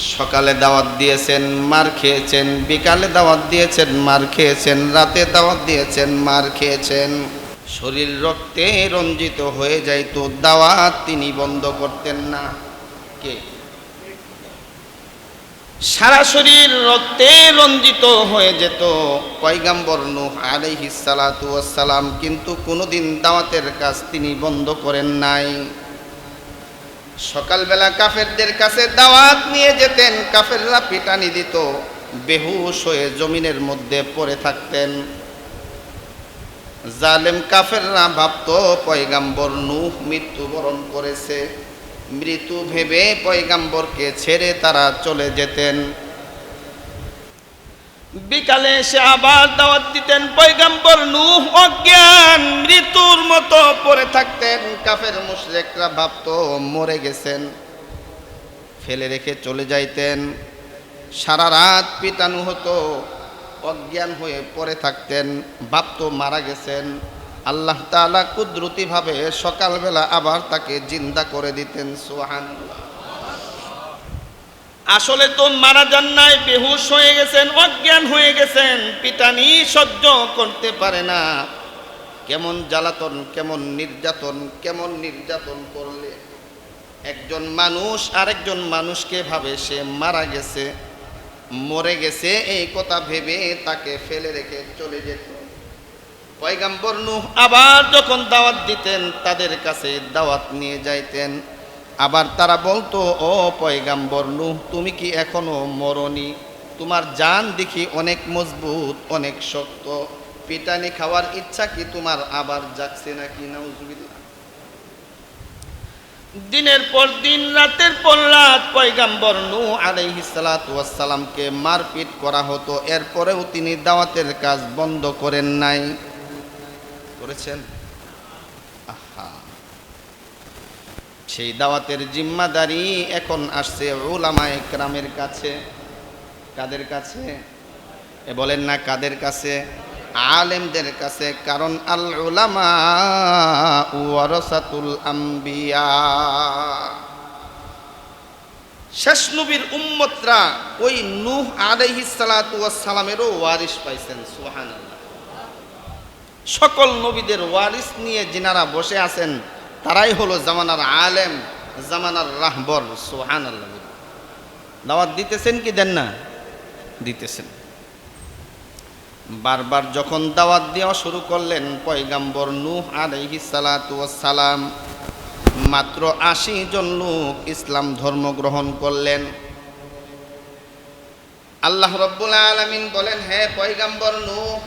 সকালে দাওয়াত দিয়েছেন, মার খেয়েছেন, বিকালে দাওয়াত দিয়েছেন, মার খেয়েছেন, রাতে দাওয়াত দিয়েছেন, মার খেয়েছেন। শরীর রক্তে রঞ্জিত হয়ে যাইত দাওয়াত তিনি বন্ধ করতেন না। কে? সারা শরীর রক্তে রঞ্জিত হয়ে যেত। পয়গাম্বর নূহ আলাইহিস সালাতু ওয়াসসালাম কিন্তু কোনোদিন দাওয়াতের কাজ তিনি বন্ধ করেন নাই। সকালবেলা কাফেরদের কাছে দাওয়াত নিয়ে যেতেন, কাফেররা পিটানি দিত, বেহুশ হয়ে জমিনের মধ্যে পড়ে থাকতেন। জালেম কাফেররা ভাবত, পয়গাম্বর নুহ মৃত্যুবরণ করেছে। মৃত্যু ভেবে পয়গাম্বরকে ছেড়ে তারা চলে যেতেন। বিকালে এসে আবার দাওয়াত দিতেন পয়গাম্বর নূহ অজ্ঞান, মৃত্যুর মতো পড়ে থাকতেন। কাফের মুশরিকরা ভাবতো মরে গেছেন। ফেলে রেখে চলে যাইতেন। সারা রাত পিটানো হতো, অজ্ঞান হয়ে পড়ে থাকতেন। ভাবতো মারা গেছেন। আল্লাহ তাআলা কুদরতিভাবে সকালবেলা আবার তাকে জিন্দা করে দিতেন সুহান আসলে তো মারা যান নাই, বেহুশ হয়ে গেছেন, অজ্ঞান হয়ে গেছেন পিটানি সহ্য করতে পারে না। কেমন জ্বালাতন, কেমন নির্যাতন কেমন নির্যাতন করলে? একজন মানুষ আরেকজন মানুষকে ভাবে, সে মারা গেছে, মরে গেছে, এই কথা ভেবে তাকে ফেলে রেখে চলে যেত। পয়গাম্বর নূহ আবার যখন দাওয়াত দিতেন, তাদের কাছে দাওয়াত নিয়ে যাইতেন। আবার তারা বলতো, ও পয়গাম্বর নূহ, তুমি কি এখনও মরনি? তোমার জান দেখি অনেক মজবুত, অনেক শক্ত। পিটানি খাওয়ার ইচ্ছা কি তোমার আবার জাগছে নাকি? নাউজুবিল্লাহ। দিনের পর দিন, রাতের পর রাত পয়গাম্বর নূহ আলাইহিস সালাতু মারপিট করা হতো। এরপরেও তিনি দাওয়াতের কাজ বন্ধ করেন নাই। করেছেন? সেই দাওয়াতের জিম্মাদারি এখন আসছে ওলামা একরামের কাছে। কাদের কাছে? এ বলেন না কাদের কাছে? আলেমদের কাছে, কারণ আল উলামা ওয়ারাসাতুল আম্বিয়া। শেষ নবীর উম্মতরা ওই নূহ সালামেরও ওয়ারিস পাইছেন, সুবহানাল্লাহ। সকল নবীদের ওয়ারিস নিয়ে যিনারা বসে আছেন তারাই হলো জামানার আলেম, জামানার রাহবর সোহান আল্লাহ দাওয়াত দিতেছেন কি দেন না? দিতেছেন। বারবার যখন দাওয়াত দেওয়া শুরু করলেন, পয়গাম্বর নূহ আলাইহি সালাম মাত্র আশি জন লোক ইসলাম ধর্ম গ্রহণ করলেন। আল্লাহ রব্বুল আলামিন বলেন, হে পয়গাম্বর নূহ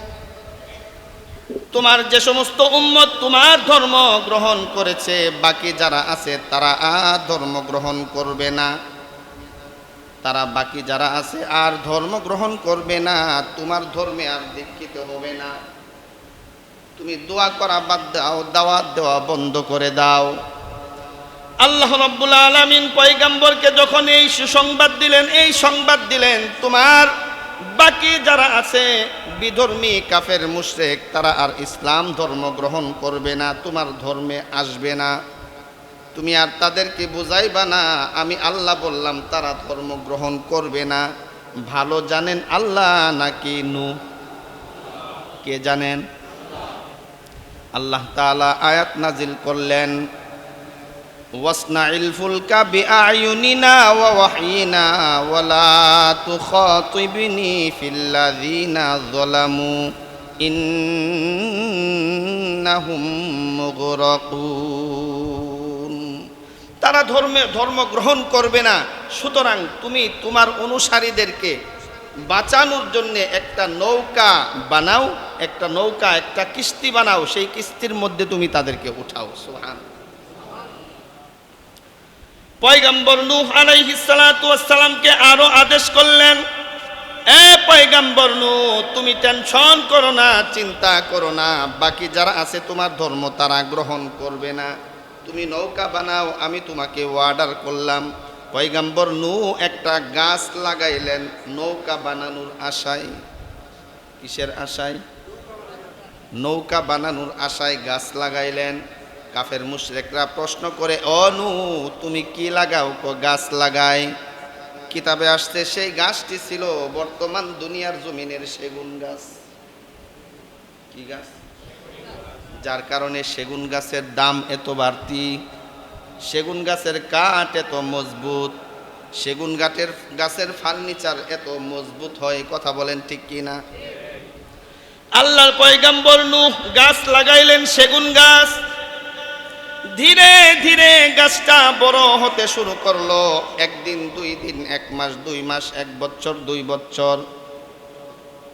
তোমার যে সমস্ত উম্মত তোমার ধর্ম গ্রহণ করেছে, বাকি যারা আছে তারা আর ধর্ম গ্রহণ করবে না। তারা বাকি যারা আছে আর ধর্ম গ্রহণ করবে না, তোমার ধর্মে আর দীক্ষিত হবে না। তুমি দোয়া করা বাদ দাও, দাওয়াত দেওয়া বন্ধ করে দাও। আল্লাহ রাব্বুল আলামিন পয়গাম্বরকে যখন এই সুসংবাদ দিলেন, এই সংবাদ দিলেন, তোমার বাকি যারা আছে, বিধর্মী, কাফের, মুশরেক, তারা আর ইসলাম ধর্ম গ্রহণ করবে না, তোমার ধর্মে আসবে না। তুমি আর তাদেরকে বুঝাইবা না, আমি আল্লাহ বললাম, তারা ধর্ম গ্রহণ করবে না। ভালো জানেন আল্লাহ নাকি নু কে জানেন? আল্লাহ তাআলা আয়াত নাজিল করলেন واصنع الفلك بأعيننا ووحينا ولا تخاطبني في الذين ظلموا إنهم مغرقون তারা ধর্মে ধর্ম গ্রহণ করবে না সুতরাং তুমি তোমার অনুসারীদেরকে বাঁচানোর জন্য একটা নৌকা বানাও একটা নৌকা একটা কিস্তি বানাও সেই কিস্তির মধ্যে তুমি তাদেরকে উঠাও সুহান পয়গাম্বর নূহ আলাইহিস সালাতু ওয়াস সালামকে আরও আদেশ করলেন, এ পয়গাম্বর নূহ, তুমি টেনশন করো না, চিন্তা করো না, বাকি যারা আছে তোমার ধর্ম তারা গ্রহণ করবে না। তুমি নৌকা বানাও, আমি তোমাকে অর্ডার করলাম। পয়গাম্বর নূহ একটা গাছ লাগাইলেন নৌকা বানানোর আশায়। কিসের আশায়? নৌকা বানানোর আশায় গাছ লাগাইলেন। কাফের মুশরেকরা প্রশ্ন করে অনু তুমি কি লাগাও গাছ লাগাই? কিতাবে আসতে সেই গাছটি ছিল বর্তমান দুনিয়ার জমিনের সেগুন গাছ। কি গাছ? যার কারণে সেগুন গাছের দাম এত বাড়তি। সেগুন গাছের কাঠ এত মজবুত। সেগুন গাছের গাছের ফার্নিচার এত মজবুত হয়, কথা বলেন ঠিক কি না? আল্লাহর পয়গাম্বর নূহ গাছ লাগাইলেন সেগুন গাছ। ধীরে ধীরে গাছটা বড় হতে শুরু করল। একদিন, দুই দিন, এক মাস, দুই মাস, এক বছর, দুই বছর।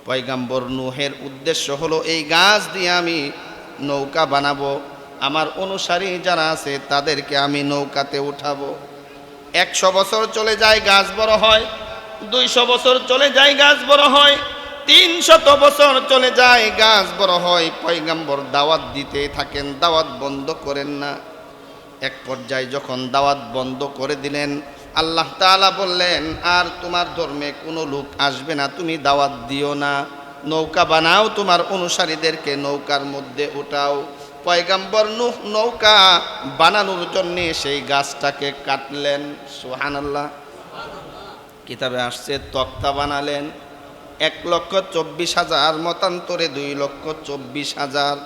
পয়গাম্বর নুহের উদ্দেশ্য হলো, এই গাছ দিয়ে আমি নৌকা বানাবো। আমার অনুসারী যারা আছে, তাদেরকে আমি নৌকাতে উঠাবো। একশো বছর চলে যায় গাছ বড় হয়, দুইশো বছর চলে যায় গাছ বড় হয় তিনশত বছর চলে যায়, গাছ বড় হয়, পয়গাম্বর দাওয়াত দিতে থাকেন, দাওয়াত বন্ধ করেন না। এক পর্যায়ে যখন দাওয়াত বন্ধ করে দিলেন, আল্লাহ তাআলা বললেন, আর তোমার ধর্মে কোনো লোক আসবে না, তুমি দাওয়াত দিও না। নৌকা বানাও, তোমার অনুসারীদেরকে নৌকার মধ্যে উঠাও। পয়গাম্বর নুহ নৌকা বানানোর জন্যে সেই গাছটাকে কাটলেন। সুহানাল্লাহ কিতাবে আসছে, তক্তা বানালেন। এক লক্ষ চব্বিশ হাজার, মতান্তরে দুই লক্ষ চব্বিশ হাজার।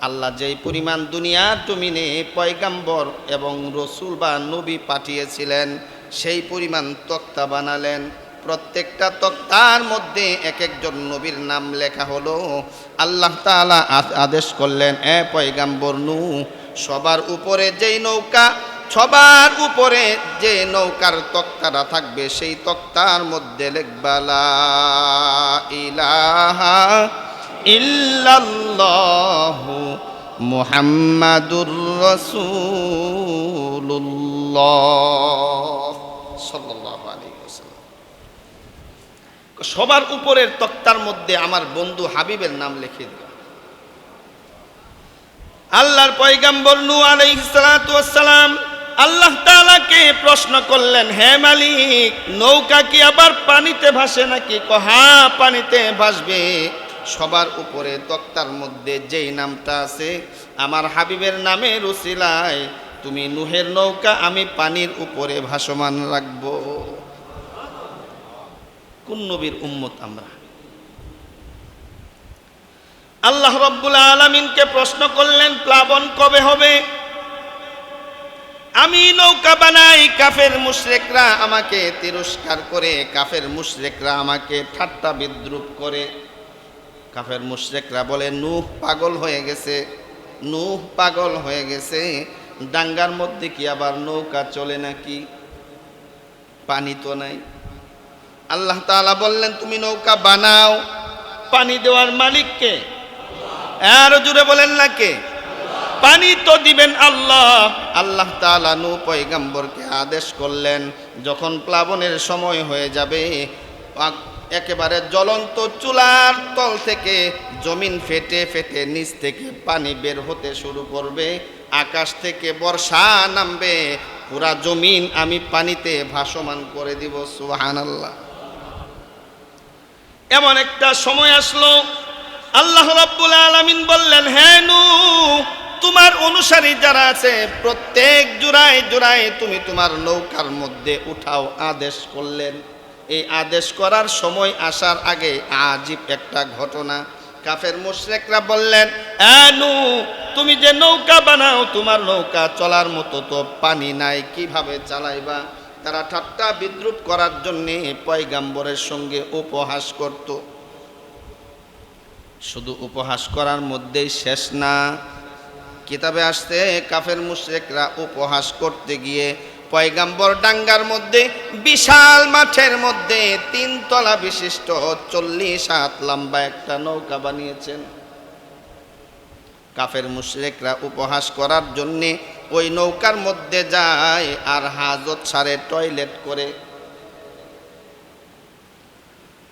আল্লাহ যেই পরিমাণ দুনিয়ার জমিনে পয়গাম্বর এবং রসুল বা নবী পাঠিয়েছিলেন, সেই পরিমাণ তক্তা বানালেন। প্রত্যেকটা তক্তার মধ্যে এক একজন নবীর নাম লেখা হলো। আল্লাহ তাআলা আ- আদেশ করলেন, এ পয়গাম্বর নু সবার উপরে যেই নৌকা সবার উপরে যে নৌকার তক্তাটা থাকবে, সেই তক্তার মধ্যে লেখবালা ইলাহা ইল্লাল্লাহু মুহাম্মাদুর রাসূলুল্লাহ। সাল্লাল্লাহু আলাইহি ওয়াসাল্লাম। সবার উপরের তক্তার মধ্যে আমার বন্ধু হাবিবের নাম লিখে দিল আল্লাহর পয়গাম্বর নূ আলাইহিস সালাতু ওয়াস সালাম আল্লাহ তাআলাকে প্রশ্ন করলেন, হে মালিক, নৌকা কি আবার পানিতে ভাসে নাকি? কহা, পানিতে ভাসবে। সবার উপরে তক্তার মধ্যে যেই নামটা আছে, আমার হাবিবের নামে রুসিলায় তুমি নুহের নৌকা, আমি পানির উপরে ভাসমান রাখব। কোন নবীর উম্মত আমরা? আল্লাহ রব্বুল আলমিনকে প্রশ্ন করলেন, প্লাবন কবে হবে? আমি নৌকা বানাই, কাফের মুশরেকরা আমাকে তিরস্কার করে, কাফের মুশরেকরা আমাকে ঠাট্টা বিদ্রুপ করে। কাফের মুশরেকরা বলে, নূহ পাগল হয়ে গেছে, নূহ পাগল হয়ে গেছে, ডাঙ্গার মধ্যে কি আবার নৌকা চলে নাকি? পানি তো নাই। আল্লাহ তাআলা বললেন, তুমি নৌকা বানাও। পানি দেওয়ার মালিককে আরও জুড়ে বলেন না কে? পানি তো দিবেন আল্লাহ। আল্লাহ তাআলা নু পয়গাম্বরকে আদেশ করলেন, যখন প্লাবনের সময় হয়ে যাবে একেবারে জ্বলন্ত চুলার তল থেকে জমিন ফেটে ফেটে নিচ থেকে পানি বের হতে শুরু করবে, আকাশ থেকে বর্ষা নামবে, পুরা জমিন আমি পানিতে ভাসমান করে দিব সুহান আল্লাহ এমন একটা সময় আসলো, আল্লাহ রাব্বুল আলামিন বললেন হ্যাঁ তোমার অনুসারী যারা আছে, প্রত্যেক জোড়ায় জোড়ায় তুমি তোমার নৌকার মধ্যে উঠাও আদেশ করলেন। এই আদেশ করার সময় আসার আগে আজীব একটা ঘটনা। কাফের মুশরেকরা বললেন "হ্যাঁ নু, তুমি যে নৌকা বানাও, তোমার নৌকা চলার মতো তো পানি নাই, কীভাবে চালাইবা? তারা ঠাট্টা বিদ্রুপ করার জন্যে পয়গাম্বরের সঙ্গে উপহাস করত। শুধু উপহাস করার মধ্যেই শেষ না কিতাবে আসতে কাফের মুশরেকরা উপহাস করতে গিয়ে পয়গাম্বর ডাঙ্গার মধ্যে, বিশাল মাঠের মধ্যে তিন তলা বিশিষ্ট চল্লিশ হাত লম্বা একটা নৌকা বানিয়েছেন। কাফের মুশরেকরা উপহাস করার জন্যে ওই নৌকার মধ্যে যায় আর হাজত সারে টয়লেট করে।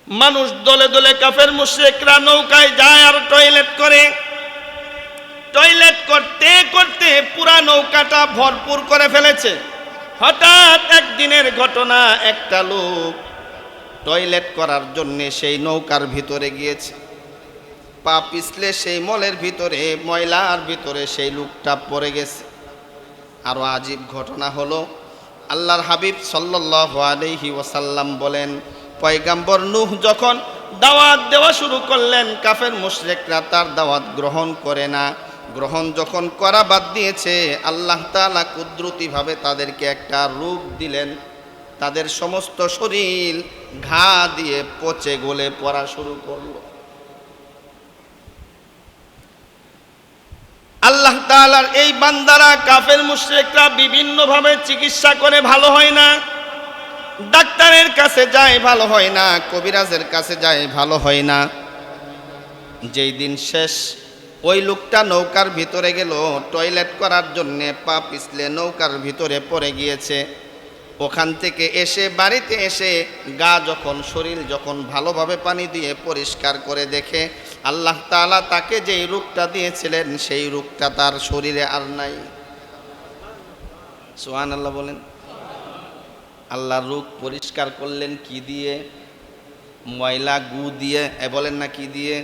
মানুষ দলে দলে কাফের মুশরেকরা নৌকায় যায় আর টয়লেট করে। টয়লেট করতে করতে পুরা নৌকাটা ভরপুর করে ফেলেছে। হঠাৎ একদিনের ঘটনা, একটা লোক টয়লেট করার জন্য সেই নৌকার ভিতরে গিয়েছে। পা পিছলে সেই মলের ভিতরে, ময়লার ভিতরে সেই লোকটা পড়ে গেছে। আরও আজীব ঘটনা হলো, আল্লাহর হাবিব সাল্লাল্লাহু আলাইহি ওয়াসাল্লাম বলেন, পয়গাম্বর নুহ যখন দাওয়াত দেওয়া শুরু করলেন, কাফের মুশরিকরা তার দাওয়াত গ্রহণ করে না। গ্রহণ যখন করা বাদ দিয়েছে, আল্লাহ তাআলা কুদরতিভাবে তাদেরকে একটা রূপ দিলেন। তাদের সমস্ত শরীর ঘা দিয়ে পচে গলে পড়া শুরু করল। আল্লাহ তাআলার এই বান্দারা, কাফের মুশরিকরা বিভিন্নভাবে চিকিৎসা করে ভালো হয় না। ডাক্তারের কাছে যায় ভালো হয় না, কবিরাজের কাছে যায় ভালো হয় না। যেই দিন শেষ ওই লোকটা নৌকার ভিতরে গেল, টয়লেট করার জন্যে পা পিছলে নৌকার ভিতরে পড়ে গিয়েছে। ওখান থেকে এসে বাড়িতে এসে গা যখন, শরীর যখন ভালোভাবে পানি দিয়ে পরিষ্কার করে দেখে, আল্লাহ তাআলা তাকে যেই রূপটা দিয়েছিলেন, সেই রূপটা তার শরীরে আর নাই। সোহান আল্লাহ বলেন, আল্লাহ রূপ পরিষ্কার করলেন কি দিয়ে? ময়লা গু দিয়ে, এ বলেন না কি দিয়ে?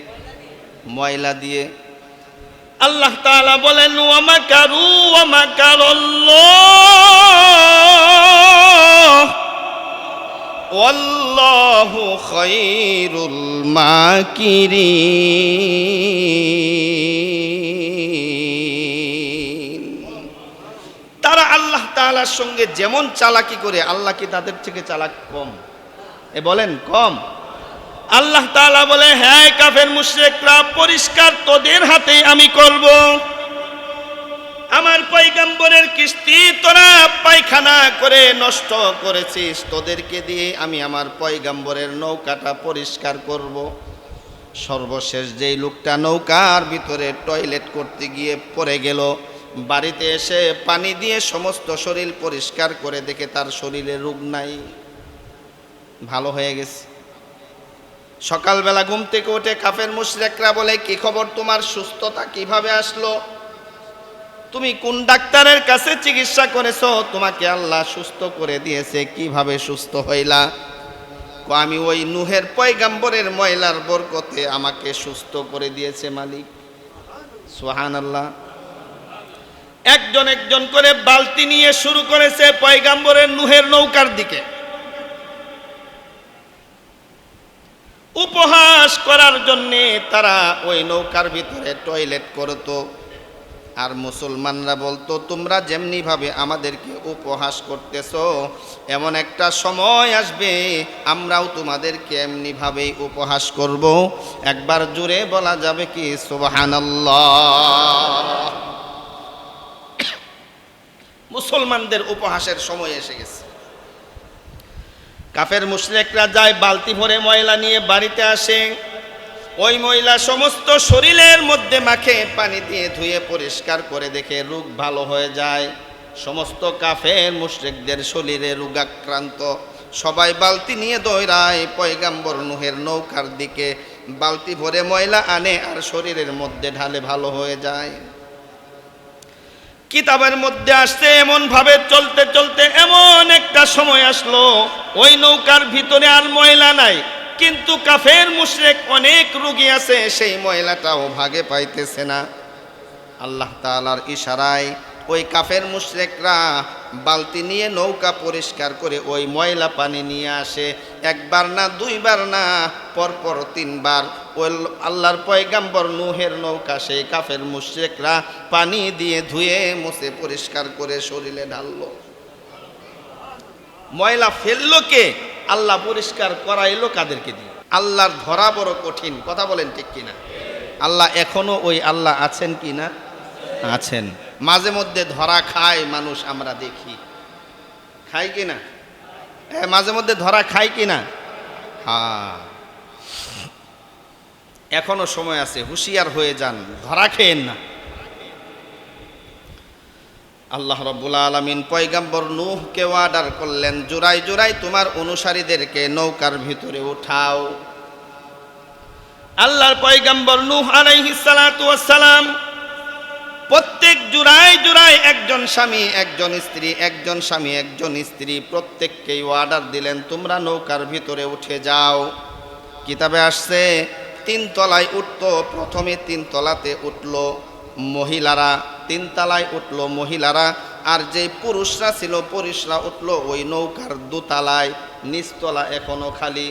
ময়লা দিয়ে। আল্লাহ তাআলা বলেন মাকিরিন। তারা আল্লাহ তাআলার সঙ্গে যেমন চালাকি করে, আল্লাহ কি তাদের থেকে চালাক কম? এ বলেন, কম। আল্লাহ তাআলা বলে হ্যাঁ কাফের মুশরিকরা, পরিষ্কার তোদের হাতেই আমি করব। আমার পয়গাম্বরের কিস্তি তোরা পায়খানা করে নষ্ট করেছিস। তোদেরকে দিয়ে আমি আমার পয়গাম্বরের নৌকাটা পরিষ্কার করব। সর্বশেষ যেই লোকটা নৌকার ভিতরে টয়লেট করতে গিয়ে পড়ে গেল, বাড়িতে এসে পানি দিয়ে সমস্ত শরীর পরিষ্কার করে দেখে তার শরীরে রোগ নাই। ভালো হয়ে গেছে। সকালবেলা ঘুম থেকে উঠে কাফের মুশরেকরা বলে, কি খবর তোমার? সুস্থতা কীভাবে আসলো? তুমি কোন ডাক্তারের কাছে চিকিৎসা করেছ? তোমাকে আল্লাহ সুস্থ করে দিয়েছে, কীভাবে সুস্থ হইলা? আমি ওই নুহের পয়গাম্বরের ময়লার বরকতে আমাকে সুস্থ করে দিয়েছে মালিক। সোহান আল্লাহ একজন একজন করে বালতি নিয়ে শুরু করেছে পয়গাম্বরের নুহের নৌকার দিকে। উপহাস করার জন্যে তারা ওই নৌকার ভিতরে টয়লেট করতো। আর মুসলমানরা বলতো, তোমরা যেমনিভাবে আমাদেরকে উপহাস করতেছো, এমন একটা সময় আসবে, আমরাও তোমাদেরকে এমনিভাবেই উপহাস করব। একবার জুড়ে বলা যাবে কি, সুবহানাল্লাহ। মুসলমানদের উপহাসের সময় এসে গেছে। কাফের মুশরিকরা যায়, বালতি ভরে ময়লা নিয়ে বাড়িতে আসে। ওই ময়লা সমস্ত শরীরের মধ্যে মাখে, পানি দিয়ে ধুয়ে পরিষ্কার করে দেখে রোগ ভালো হয়ে যায়। সমস্ত কাফের মুশরিকদের শরীরে রোগাক্রান্ত। সবাই বালতি নিয়ে দৌড়ায়, পয়গাম্বর নুহের নৌকার দিকে। বালতি ভরে ময়লা আনে আর শরীরের মধ্যে ঢালে ভালো হয়ে যায়। কিতাবের মধ্যে আসছে এমন ভাবে চলতে চলতে এমন একটা সময় আসলো। ওই নৌকার ভিতরে আর ময়লা নাই, কিন্তু কাফের, মুশরেক অনেক রুগী আছে, সেই ময়লাটাও ভাগে পাইতেছে না। আল্লাহ তালার ইশারায় ওই কাফের, মুশরেকরা বালতি নিয়ে নৌকা পরিষ্কার করে ওই ময়লা পানি নিয়ে আসে। একবার না, দুইবার না, পরপর তিনবার। ওই আল্লাহর পয়গাম্বর নুহের নৌকা, সেই কাফের মুশরেকরা পানি দিয়ে ধুয়ে, মুছে, পরিষ্কার করে শরীরে ঢাললো। ময়লা ফেলল কে? আল্লাহ পরিষ্কার করাইলো কাদেরকে দিয়ে। আল্লাহর ধরা বড় কঠিন। কথা বলেন ঠিক কিনা? আল্লাহ এখনও ওই আল্লাহ আছেন কি না আছেন। মাঝে মধ্যে ধরা খায় মানুষ আমরা দেখি। খাই কি না? হ্যাঁ মাঝে মধ্যে ধরা খাই কি না? হ্যাঁ। এখনও সময় আছে, হুঁশিয়ার হয়ে যান, ধরা খেয়েন না। আল্লাহ রব্বুল আলমিন পয়গাম্বর নূহকে অর্ডার করলেন জোড়াই জোড়াই তোমার অনুসারীদেরকে নৌকার ভিতরে উঠাও। আল্লাহর পয়গাম্বর নুহ আলাইহিস সালাম প্রত্যেক জুড়াই জুড়াই একজন স্বামী, একজন স্ত্রী, একজন স্বামী, একজন স্ত্রী, প্রত্যেককেই অর্ডার দিলেন, তোমরা নৌকার ভিতরে উঠে যাও। কিতাবে আসছে তিন তলায় উঠতো, প্রথমে তিন তলাতে উঠল মহিলারা তিন তলায় উঠল মহিলারা, আর যে পুরুষরা ছিল, পুরুষরা উঠল ওই নৌকার দোতলায়, নিচতলা এখনও খালি।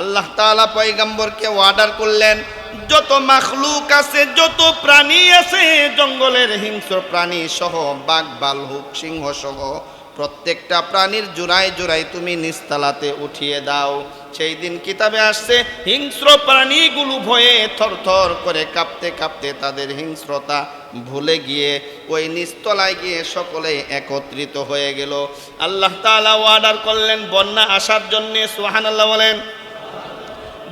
আল্লাহ তাআলা পয়গাম্বরকে অর্ডার করলেন, যত মাখলুক আছে, যত প্রাণী আছে, জঙ্গলের হিংস্র প্রাণী সহ, বাঘ বালহুক সিংহ সহ, প্রত্যেকটা প্রাণীর জোড়ায় জোড়ায় তুমি নিস্তালাতে উঠিয়ে দাও। সেই দিন কিতাবে আসছে, হিংস্র প্রাণীগুলো ভয়ে থরথর করে কাঁপতে কাঁপতে তাদের হিংস্রতা ভুলে গিয়ে, ওই নিস্তলায় গিয়ে সকলে একত্রিত হয়ে গেল। আল্লাহ তাআলা অর্ডার করলেন, বন্যা আসার জন্যে সুবহানাল্লাহ বলেন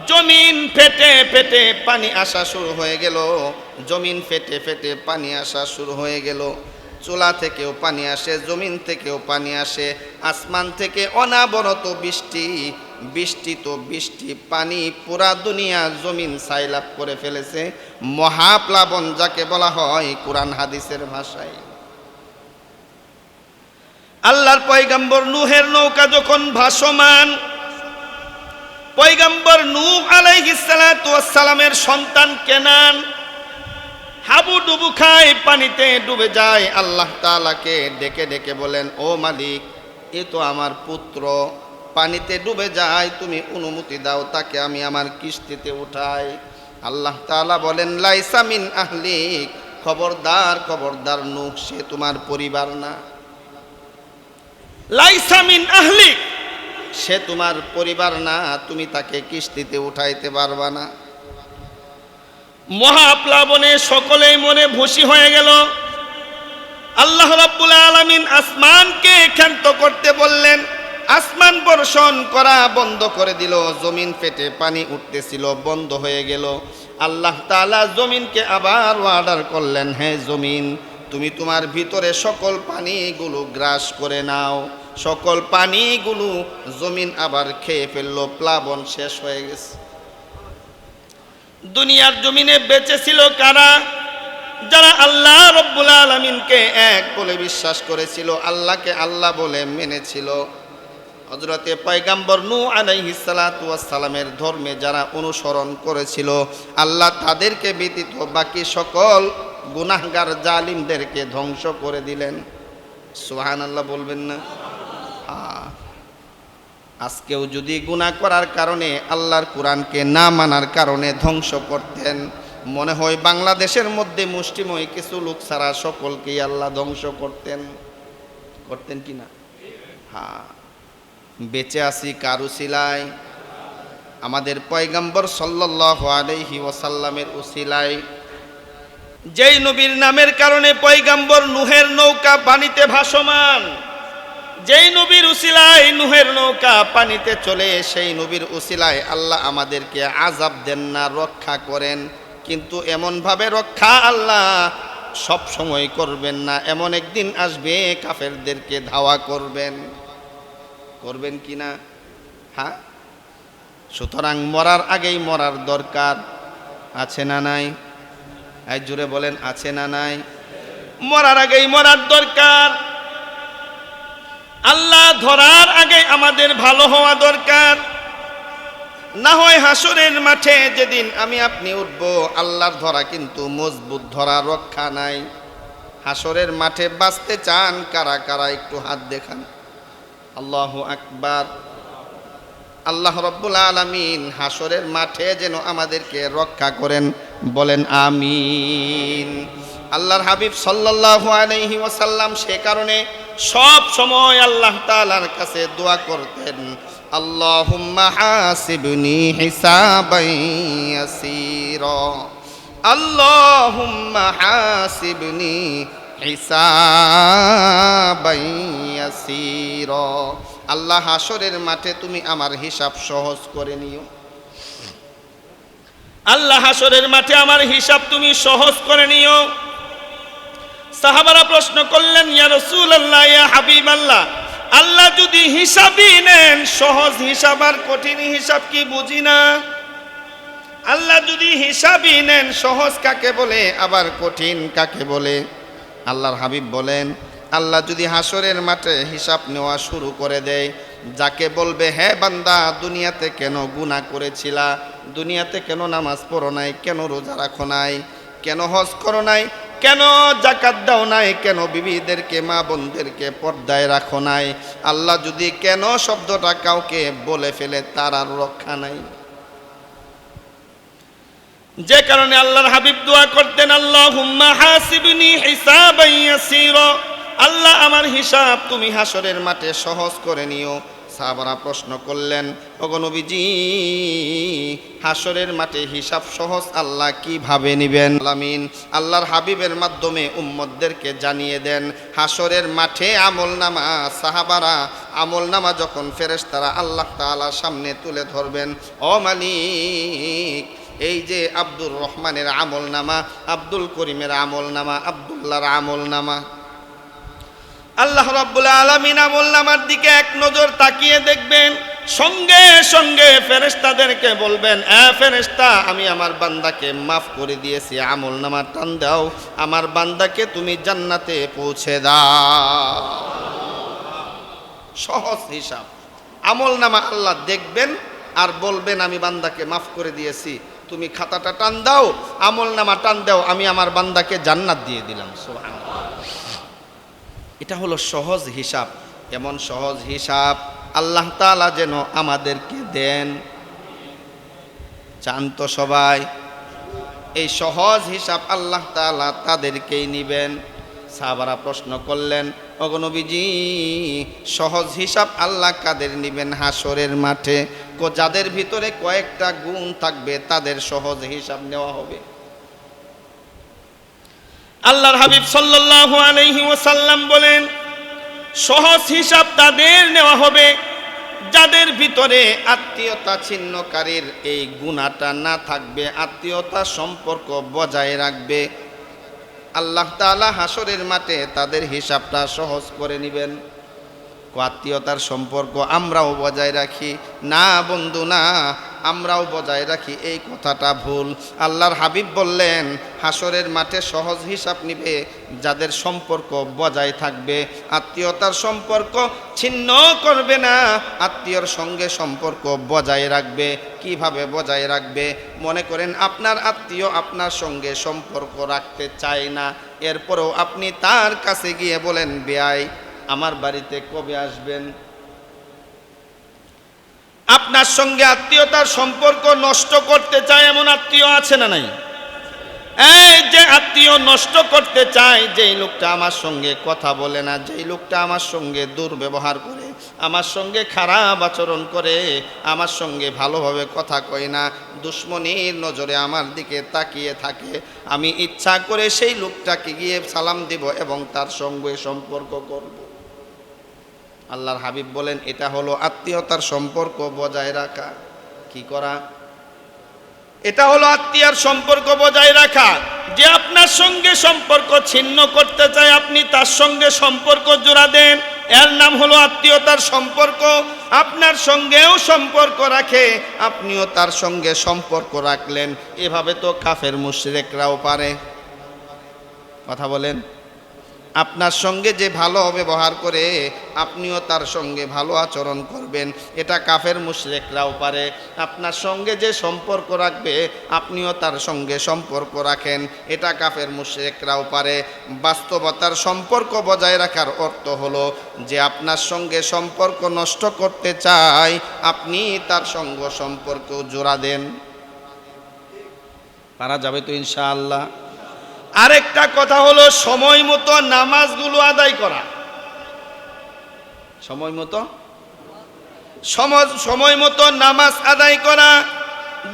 জমিন ফেটে ফেটে পানি আসা শুরু হয়ে গেল। জমিন ফেটে ফেটে পানি আসা শুরু হয়ে গেল। চুলা থেকেও পানি আসে, জমিন থেকেও পানি আসে, আসমান থেকে অনাবরত বৃষ্টি বৃষ্টি তো বৃষ্টি, পানি পুরা দুনিয়া জমিন সাইলাপ করে ফেলেছে। মহাপ্লাবন যাকে বলা হয় কোরআন হাদিসের ভাষায়। আল্লাহর পয়গাম্বর নুহের নৌকা যখন ভাসমান পয়গাম্বর নূহ সালামের সন্তান কেনান। হাবু ডুবু খায়, পানিতে ডুবে যায়। আল্লাহ তাআলাকে ডেকে ডেকে বলেন, ও মালিক, এ তো আমার পুত্র। পানিতে ডুবে যায়, তুমি অনুমতি দাও, তাকে আমি আমার কিস্তিতে উঠাই। আল্লাহ তাআলা বলেন, লাইসা মিন আহলিক খবরদার খবরদার নূহ, সে তোমার পরিবার না। লাইসা মিন আহলিক সে তোমার পরিবার না, তুমি তাকে কিস্তিতে উঠাইতে পারবা না। মহাপ্লাবনে সকলেই মনে ভুসি হয়ে গেল। আল্লাহ রাব্বুল আলামিন আসমানকে ক্ষান্ত করতে বললেন। আসমান বর্ষণ করা বন্ধ করে দিল, জমিন পেটে পানি উঠতেছিল, বন্ধ হয়ে গেল। আল্লাহ তাআলা জমিনকে আবার অর্ডার করলেন হ্যাঁ জমিন, তুমি তোমার ভিতরে সকল পানিগুলো গ্রাস করে নাও। সকল পানিগুলো জমিন আবার খেয়ে ফেলল, প্লাবন শেষ হয়ে গেছে। দুনিয়ার জমিনে বেঁচে ছিল কারা? যারা আল্লাহ রব্বুল আলমিনকে এক বলে বিশ্বাস করেছিল, আল্লাহকে আল্লাহ বলে মেনেছিল। হজরতে পয়গাম্বর নু আলাইহিসালামের ধর্মে যারা অনুসরণ করেছিল, আল্লাহ তাদেরকে ব্যতীত বাকি সকল গুনাহগার জালিমদেরকে ধ্বংস করে দিলেন। সুহান আল্লাহ বলবেন না। আজকেও যদি গুনাহ করার কারণে আল্লাহর কোরআনকে না মানার কারণে ধ্বংস করতেন, মনে হয় বাংলাদেশের মধ্যে মুষ্টিময় কিছু লোক ছাড়া সকলকেই আল্লাহ ধ্বংস করতেন। করতেন কি না? হ্যাঁ। বেঁচে আছি কারুসিলায় আমাদের পয়গাম্বর সাল্লাল্লাহু আলাইহি ওয়াসাল্লামের উসিলায় যেই নবীর নামের কারণে পয়গাম্বর নুহের নৌকা পানিতে ভাসমান। যেই নবীর উসিলায় নুহের নৌকা পানিতে চলে, সেই নবীর উসিলায় আল্লাহ আমাদেরকে আজাব দেন না, রক্ষা করেন। কিন্তু এমনভাবে রক্ষা আল্লাহ সব সময় করবেন না। এমন একদিন আসবে, কাফেরদেরকে ধাওয়া করবেন। করবেন কি না? হ্যাঁ? সুতরাং মরার আগেই মরার দরকার। আছে না নাই? এই জুড়ে বলেন, আছে না নাই? মরার আগেই মরার দরকার। আল্লাহ ধরার আগে আমাদের ভালো হওয়া দরকার। না হয় হাসরের মাঠে যেদিন আমি আপনি উঠব, আল্লাহর ধরা কিন্তু মজবুত ধরা রক্ষা নাই। হাসরের মাঠে বাঁচতে চান কারা কারা একটু হাত দেখান। আল্লাহ আকবার। আল্লাহ রব্বুল আলমিন হাসরের মাঠে যেন আমাদেরকে রক্ষা করেন, বলেন আমিন। আল্লাহর হাবিব সাল্লাল্লাহু আলাইহি ওয়াসাল্লাম সে কারণে সব সময় আল্লাহ তাআলার কাছে দোয়া করতেন, আল্লাহুম্মা হাসিবনি হিসাবান ইয়াসীরা, আল্লাহুম্মা হাসিবনি হিসাবান ইয়াসীরা। আল্লাহ হাসরের মাঠে তুমি আমার হিসাব সহজ করে নিও। আল্লাহ হাসরের মাঠে আমার হিসাব তুমি সহজ করে নিও। সাহাবারা প্রশ্ন করলেন, ইয়া রাসূলুল্লাহ, ইয়া হাবিব আল্লাহ আল্লাহ যদি হিসাবই নেন, সহজ হিসাব আর কঠিন হিসাব কি বুঝি না? আল্লাহ যদি হিসাবই নেন, সহজ কাকে বলে, আবার কঠিন কাকে বলে? আল্লাহর হাবিব বলেন, আল্লাহ যদি হাসরের মাঠে হিসাব নেওয়া শুরু করে দেয়, যাকে বলবে হ্যাঁ বান্দা, দুনিয়াতে কেন গুনাহ করেছিলা? দুনিয়াতে কেন নামাজ পড়ো নাই? কেন রোজা রাখো নাই? কেন হজ করো নাই? কেন জাকাত দাও নাই? কেন বিবিদেরকে, মা বোনদেরকে পর্দায় রাখো নাই? আল্লাহ যদি কেন শব্দটা কাউকে বলে ফেলে, তার আর রক্ষা নাই। যে কারণে আল্লাহর হাবিব দোয়া করতেন আল্লাহ হুম্মা হাসিবনি ইয়াসীরা। আল্লাহ, আমার হিসাব তুমি হাসরের মাঠে সহজ করে নিও। সাহাবারা প্রশ্ন করলেন অগনবীজি হাসরের মাঠে হিসাব সহজ আল্লাহ কীভাবে নিবেন? আলামিন আল্লাহর হাবিবের মাধ্যমে উম্মদদেরকে জানিয়ে দেন হাসরের মাঠে আমল নামা, সাহাবারা আমল নামা যখন ফেরেশতারা আল্লাহ তাআলার সামনে তুলে ধরবেন, ও মালিক, এই যে আব্দুর রহমানের আমল নামা, আব্দুল করিমের আমল নামা, আবদুল্লাহর আমল নামা আল্লাহ রাব্বুল আলামিন আমল নামার দিকে এক নজর তাকিয়ে দেখবেন, সঙ্গে সঙ্গে ফেরেশতাদেরকে বলবেন, এ ফেরেশতা, আমি আমার বান্দাকে মাফ করে দিয়েছি, আমল নামার টান দাও, আমার বান্দাকে তুমি জান্নাতে পৌঁছে দাও। সহজ হিসাব। আমল নামা আল্লাহ দেখবেন আর বলবেন, আমি বান্দাকে মাফ করে দিয়েছি, তুমি খাতাটা টান দাও, আমল নামা টান দাও, আমি আমার বান্দাকে জান্নাত দিয়ে দিলাম। সুবহানাল্লাহ। এটা হলো সহজ হিসাব। এমন সহজ হিসাব আল্লাহ তাআলা যেন আমাদেরকে দেন। চান তো সবাই। এই সহজ হিসাব আল্লাহ তাআলা তাদেরকেই নিবেন। সাহাবারা প্রশ্ন করলেন অগনবীজি সহজ হিসাব আল্লাহ কাদের নিবেন হাসরের মাঠে? যাদের ভিতরে কয়েকটা গুণ থাকবে, তাদের সহজ হিসাব নেওয়া হবে। আল্লাহর হাবিব সাল্লাল্লাহু আলাইহি ওয়াসাল্লাম বলেন, সহজ হিসাব তাদের নেওয়া হবে যাদের ভিতরে আত্মীয়তা ছিন্নকারীর এই গুণাটা না থাকবে, আত্মীয়তা সম্পর্ক বজায় রাখবে। আল্লাহ তাআলা হাসরের মাঠে তাদের হিসাবটা সহজ করে নেবেন। আত্মীয়তার সম্পর্ক আমরাও বজায় রাখি, না বন্ধু, না আমরাও বজায় রাখি এই কথাটা ভুল। আল্লাহর হাবিব বললেন হাসরের মাঠে সহজ হিসাব নিবে যাদের সম্পর্ক বজায় থাকবে। আত্মীয়তার সম্পর্ক ছিন্ন করবে না, আত্মীয়র সঙ্গে সম্পর্ক বজায় রাখবে। কীভাবে বজায় রাখবে? মনে করেন, আপনার আত্মীয় আপনার সঙ্গে সম্পর্ক রাখতে চায় না। এরপরেও আপনি তার কাছে গিয়ে বলেন বেয়াই আমার বাড়িতে কবে আসবেন? আপনার সঙ্গে আত্মীয়তার সম্পর্ক নষ্ট করতে চায় এমন আত্মীয় আছে না নাই? এই যে আত্মীয় নষ্ট করতে চায়, যেই লোকটা আমার সঙ্গে কথা বলে না, যেই লোকটা আমার সঙ্গে দুর্ব্যবহার করে, আমার সঙ্গে খারাপ আচরণ করে, আমার সঙ্গে ভালোভাবে কথা কয় না, দুশ্মনির নজরে আমার দিকে তাকিয়ে থাকে, আমি ইচ্ছা করে সেই লোকটাকে গিয়ে সালাম দিব এবং তার সঙ্গে সম্পর্ক করব। আল্লাহর হাবিব বলেন, এটা হলো আত্মীয়তার সম্পর্ক বজায় রাখা। কি করা? এটা হলো আত্মীয়ার সম্পর্ক বজায় রাখা। যে আপনার সঙ্গে সম্পর্ক ছিন্ন করতে চায়, আপনি তার সঙ্গে সম্পর্ক জোড়া দেন। এর নাম হলো আত্মীয়তার সম্পর্ক। আপনার সঙ্গেও সম্পর্ক রাখে, আপনিও তার সঙ্গে সম্পর্ক রাখলেন। এভাবে তো কাফের মুশরেকরাও পারে। কথা বলেন। আপনার সঙ্গে যে ভালো ব্যবহার করে আপনিও তার সঙ্গে ভালো আচরণ করবেন। এটা কাফের মুশরেকরাও পারে। আপনার সঙ্গে যে সম্পর্ক রাখবে, আপনিও তার সঙ্গে সম্পর্ক রাখেন। এটা কাফের মুশরেকরাও পারে। বাস্তবতার সম্পর্ক বজায় রাখার অর্থ হলো যে আপনার সঙ্গে সম্পর্ক নষ্ট করতে চায়, আপনি তার সঙ্গ সম্পর্ক জোড়া দেন। পারা যাবে তো ইনশাআল্লাহ। আরেকটা কথা হলো সময় মতো নামাজগুলো আদায় করা। সময় মতো? সমাজ সময় মতো নামাজ আদায় করা।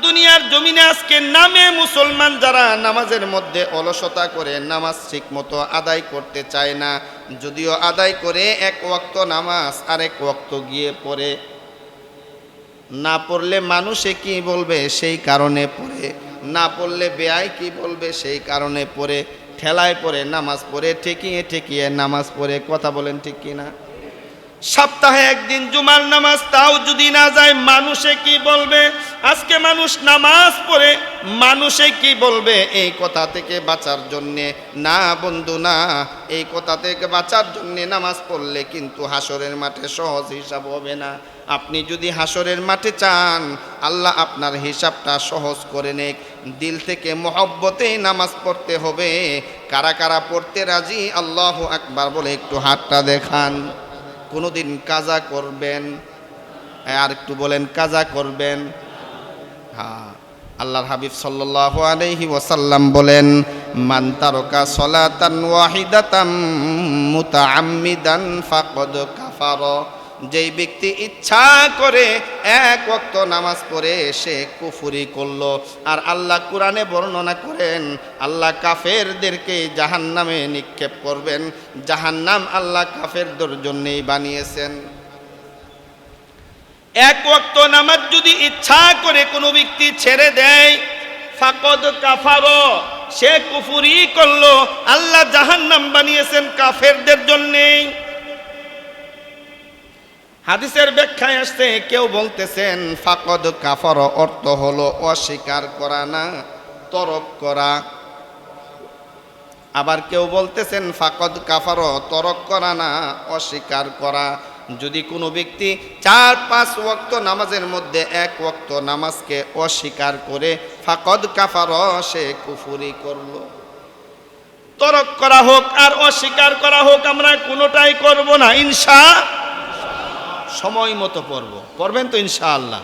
দুনিয়ার জমিনে আজকে নামে মুসলমান যারা নামাজের মধ্যে অলসতা করে নামাজ ঠিক মতো আদায় করতে চায় না, যদিও আদায় করে এক ওয়াক্ত নামাজ আরেক ওয়াক্ত গিয়ে পড়ে। না পড়লে মানুষে কি বলবে? সেই কারণে পড়ে। না পড়লে বেয়াই কি বলবে? সেই কারণে পড়ে, ঠেলায় পড়ে, নামাজ পড়ে ঠেকিয়ে ঠেকিয়ে নামাজ পড়ে, কথা বলেন ঠিক কি না সপ্তাহে একদিন জুমার নামাজ, তাও যদি না যায়, মানুষে কি বলবে? আজকে মানুষ নামাজ পড়ে, মানুষে কি বলবে? এই কথা থেকে বাঁচার জন্যে, না বন্ধু, না। এই কথা থেকে বাঁচার জন্যে নামাজ পড়লে কিন্তু হাসরের মাঠে সহজ হিসাব হবে না। আপনি যদি হাসরের মাঠে চান, আল্লাহ আপনার হিসাবটা সহজ করে নেক। দিল থেকে মহব্বতেই নামাজ পড়তে হবে। কারা কারা পড়তে রাজি? আল্লাহ আকবার বলে একটু হাতটা দেখান। কোনোদিন কাজা করবেন, আর একটু বলেন, কাজা করবেন। হ্যাঁ আল্লাহর হাবিব সাল্লাহ আলহি ওয়াসাল্লাম বলেন, মান তারকা সলাতান ওয়াহিদাতাম মুতাআম্মিদান ফাকদ কাফারা। যেই ব্যক্তি ইচ্ছা করে এক ওয়াক্ত নামাজ পড়ে, সে কুফুরি করল। আর আল্লাহ কোরআনে বর্ণনা করেন, আল্লাহ কাফেরদেরকে জাহান্নামে নিক্ষেপ করবেন। জাহান্নাম আল্লাহ কাফেরদের জন্যেই বানিয়েছেন। এক ওয়াক্ত নামাজ যদি ইচ্ছা করে কোনো ব্যক্তি ছেড়ে দেয়, ফাকদ কাফারো, সে কুফুরি করল। আল্লাহ জাহান্নাম বানিয়েছেন কাফেরদের জন্যেই। হাদিসের ব্যাখ্যায় আসছে, কেউ বলতেছেন, ফাকদ কাফার অর্থ হলো অস্বীকার করা না, তরক করা। আবার কেউ বলতেছেন, ফাকদ কাফার তরক করা না, অস্বীকার করা। যদি কোনো ব্যক্তি চার, পাঁচ ওয়াক্ত নামাজের মধ্যে এক ওয়াক্ত নামাজকে অস্বীকার করে, ফাকদ কাফার, সে কুফুরি করল। তরক করা হোক আর অস্বীকার করা হোক আমরা কোনোটাই করব না, ইনশা সময় মতো পড়ব। পড়বেন তো ইনশাআল্লাহ।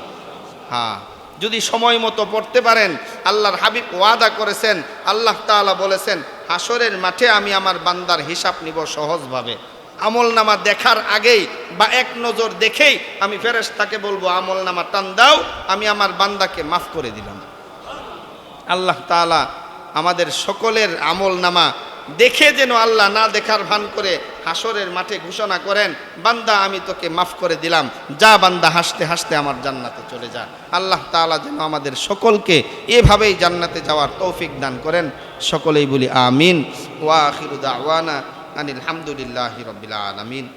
হ্যাঁ যদি সময় মতো পড়তে পারেন, আল্লাহর হাবিব ওয়াদা করেছেন, আল্লাহ তাআলা বলেছেন হাসরের মাঠে আমি আমার বান্দার হিসাব নিব সহজভাবে। আমল নামা দেখার আগেই বা এক নজর দেখেই আমি ফেরেস তাকে বলব, আমল নামা টান দাও, আমি আমার বান্দাকে মাফ করে দিলাম। আল্লাহ তাআলা আমাদের সকলের আমল নামা দেখে যেন আল্লাহ না দেখার ভান করে হাসরের মাঠে ঘোষণা করেন, বান্দা, আমি তোকে মাফ করে দিলাম। যা বান্দা হাসতে হাসতে আমার জান্নাতে চলে যা। আল্লাহ তালা যেন আমাদের সকলকে এভাবেই জান্নাতে যাওয়ার তৌফিক দান করেন। সকলেই বলি আমিন। ওয়া আখিরু দাওয়ানা আনিল হামদুলিল্লাহ রবিল আলামিন।